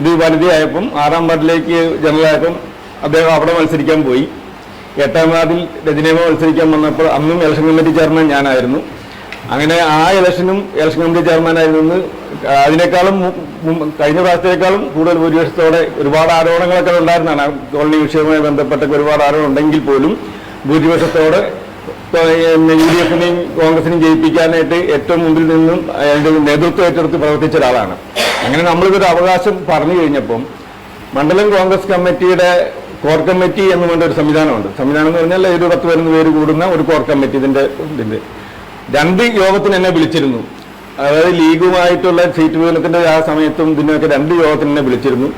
ഇത് വനിതയായപ്പം ആറാം വാർഡിലേക്ക് ജനറലായപ്പം അദ്ദേഹം അവിടെ മത്സരിക്കാൻ പോയി. എട്ടാം വാർഡിൽ രജനീമ മത്സരിക്കാൻ വന്നപ്പോൾ അന്നും ഇലക്ഷൻ കമ്മിറ്റി ചെയർമാൻ ഞാനായിരുന്നു. അങ്ങനെ ആ ഇലക്ഷനും ഇലക്ഷൻ കമ്മിറ്റി ചെയർമാനായിരുന്നു അതിനേക്കാളും കഴിഞ്ഞ പ്രാവശ്യത്തേക്കാളും കൂടുതൽ ഭൂരിപക്ഷത്തോടെ ഒരുപാട് ആരോപണങ്ങളൊക്കെ ഉണ്ടായിരുന്നതാണ്. കോളനി വിഷയവുമായി ബന്ധപ്പെട്ട ഒരുപാട് ആരോപണം ഉണ്ടെങ്കിൽ പോലും ഭൂരിപക്ഷത്തോടെ യു ഡി എഫിനെയും കോൺഗ്രസിനെയും ജയിപ്പിക്കാനായിട്ട് ഏറ്റവും മുമ്പിൽ നിന്നും നേതൃത്വം ഏറ്റെടുത്ത് പ്രവർത്തിച്ച ഒരാളാണ്. അങ്ങനെ നമ്മളിതൊരു അവകാശം പറഞ്ഞു കഴിഞ്ഞപ്പം മണ്ഡലം കോൺഗ്രസ് കമ്മിറ്റിയുടെ കോർ കമ്മിറ്റി എന്ന് പറഞ്ഞ ഒരു സംവിധാനമുണ്ട്. സംവിധാനം എന്ന് പറഞ്ഞാൽ ഒരു പത്ത് പതിനൊന്ന് പേര് കൂടുന്ന ഒരു കോർ കമ്മിറ്റി ഇതിന്റെ ഇതിന്റെ. രണ്ട് യോഗത്തിന് എന്നെ വിളിച്ചിരുന്നു. അതായത് ലീഗുമായിട്ടുള്ള സീറ്റ് വിഭജനത്തിന്റെ ആ സമയത്തും ഇതിനൊക്കെ രണ്ട് യോഗത്തിന് എന്നെ വിളിച്ചിരുന്നു.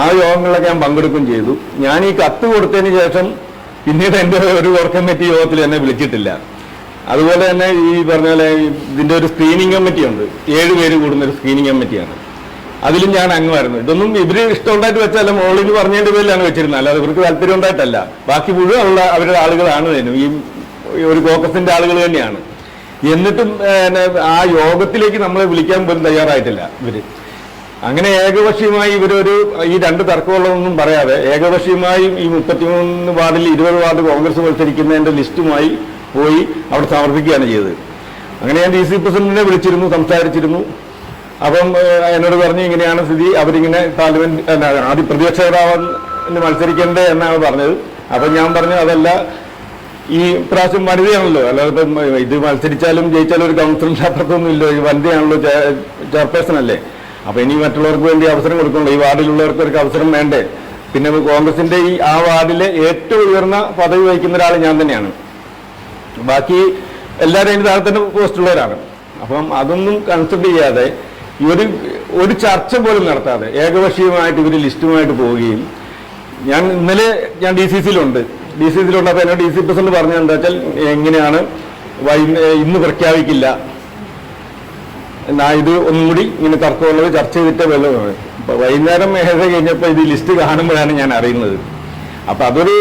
ആ യോഗങ്ങളിലൊക്കെ ഞാൻ പങ്കെടുക്കുകയും ചെയ്തു. ഞാൻ ഈ കത്ത് കൊടുത്തതിന് ശേഷം പിന്നീട് എന്റെ ഒരു വർക്ക് കമ്മിറ്റി യോഗത്തിൽ എന്നെ വിളിച്ചിട്ടില്ല. അതുപോലെ തന്നെ ഈ പറഞ്ഞ പോലെ ഇതിന്റെ ഒരു സ്ക്രീനിങ് കമ്മിറ്റി ഉണ്ട്. ഏഴ് പേര് കൂടുന്ന ഒരു സ്ക്രീനിങ് കമ്മിറ്റിയാണ് അതിലും ഞാൻ അംഗമായിരുന്നു. ഇതൊന്നും ഇവർ ഇഷ്ടമുണ്ടായിട്ട് വെച്ചല്ല മോളിൽ പറഞ്ഞതിന്റെ പേരിലാണ് വെച്ചിരുന്നത്. അല്ലാതെ ഇവർക്ക് താല്പര്യം ഉണ്ടായിട്ടല്ല. ബാക്കി മുഴുവൻ ഉള്ള അവരുടെ ആളുകളാണ് തന്നെ ഈ ഒരു കോക്കസിന്റെ ആളുകൾ തന്നെയാണ്. എന്നിട്ടും ആ യോഗത്തിലേക്ക് നമ്മളെ വിളിക്കാൻ പോലും തയ്യാറായിട്ടില്ല ഇവർ. അങ്ങനെ ഏകപക്ഷീയമായി ഇവരൊരു ഈ രണ്ട് തർക്കമുള്ളതൊന്നും പറയാതെ ഏകപക്ഷീയമായി ഈ മുപ്പത്തിമൂന്ന് വാർഡിൽ ഇരുപത് വാർഡ് കോൺഗ്രസ് മത്സരിക്കുന്നതിന്റെ ലിസ്റ്റുമായി പോയി അവിടെ സമർപ്പിക്കുകയാണ് ചെയ്തത്. അങ്ങനെ ഞാൻ ഡി സി പ്രസിഡന്റിനെ വിളിച്ചിരുന്നു സംസാരിച്ചിരുന്നു. അപ്പം എന്നോട് പറഞ്ഞു ഇങ്ങനെയാണ് സ്ഥിതി. അവരിങ്ങനെ പാർലമെന്റ് ആദ്യ പ്രതിപക്ഷ നേതാവിന് മത്സരിക്കേണ്ടത് എന്നാണ് പറഞ്ഞത്. അപ്പം ഞാൻ പറഞ്ഞു അതല്ല ഈ പ്രാവശ്യം വനിതയാണല്ലോ. അല്ലാതെ ഇത് മത്സരിച്ചാലും ജയിച്ചാലും ഒരു കൗൺസിലിന്റെ അപ്പുറത്തൊന്നും ഇല്ലോ. വനിതയാണല്ലോ ചെയർപേഴ്സൺ അല്ലേ? അപ്പൊ ഇനി മറ്റുള്ളവർക്ക് വേണ്ടി അവസരം കൊടുക്കണല്ലോ. ഈ വാർഡിലുള്ളവർക്ക് ഒരു അവസരം വേണ്ടേ? പിന്നെ കോൺഗ്രസിന്റെ ഈ ആ വാർഡിലെ ഏറ്റവും ഉയർന്ന പദവി വഹിക്കുന്ന ഒരാൾ ഞാൻ തന്നെയാണ്. ബാക്കി എല്ലാവരും അതിന് താഴെ തന്നെ പോസ്റ്റുള്ളവരാണ് അപ്പം അതൊന്നും കൺസിഡർ ചെയ്യാതെ ഈ ഒരു ഒരു ചർച്ച പോലും നടത്താതെ ഏകപക്ഷീയമായിട്ട് ഇവർ ലിസ്റ്റുമായിട്ട് പോവുകയും ഞാൻ ഇന്നലെ ഞാൻ ഡി സി സിയിലുണ്ട് ഡി സി സിയിലുണ്ട് അപ്പോൾ എന്നോട് ഡി സി പ്രസിഡന്റ് പറഞ്ഞത് എന്താ വെച്ചാൽ എങ്ങനെയാണ് ഇന്ന് പ്രഖ്യാപിക്കില്ല. ഇത് ഒന്നും കൂടി ഇങ്ങനെ തർക്കമുള്ളത് ചർച്ച ചെയ്തിട്ട് വെള്ളമാണ് വൈകുന്നേരം ഏഴര കഴിഞ്ഞപ്പോൾ ഇത് ലിസ്റ്റ് കാണുമ്പോഴാണ് ഞാൻ അറിയുന്നത്. അപ്പൊ അതൊരു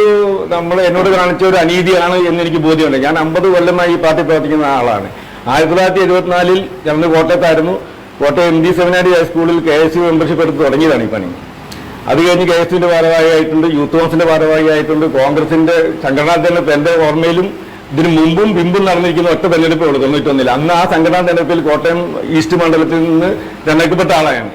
നമ്മൾ എന്നോട് കാണിച്ച ഒരു അനീതിയാണ് എന്ന് എനിക്ക് ബോധ്യമുണ്ട്. ഞാൻ അമ്പത് കൊല്ലമായി ഈ പാർട്ടി പ്രവർത്തിക്കുന്ന ആളാണ്. ആയിരത്തി തൊള്ളായിരത്തി എഴുപത്തിനാലിൽ ഞങ്ങൾ കോട്ടയത്തായിരുന്നു. കോട്ടയം എം ഡി സെമിനാരി ഹൈസ്കൂളിൽ കെ എസ് യു മെമ്പർഷിപ്പ് എടുത്ത് തുടങ്ങിയതാണ് ഈ പണി. അത് കഴിഞ്ഞ് കെ എസ് യുവിന്റെ ഭാരവാഹിയായിട്ടുണ്ട് യൂത്ത് കോൺഗ്രസിന്റെ ഭാരവാഹിയായിട്ടുണ്ട് കോൺഗ്രസിന്റെ സംഘടനാ തന്നെ എന്റെ ഓർമ്മയിലും ഇതിന് മുമ്പും പിമ്പും നടന്നിരിക്കുന്ന ഒറ്റ തെരഞ്ഞെടുപ്പേ ഉള്ളൂ തൊണ്ണൂറ്റൊന്നിൽ അന്ന് ആ സംഘടനാ തെരഞ്ഞെടുപ്പിൽ കോട്ടയം ഈസ്റ്റ് മണ്ഡലത്തിൽ നിന്ന് തെരഞ്ഞെടുക്കപ്പെട്ട ആളാണ്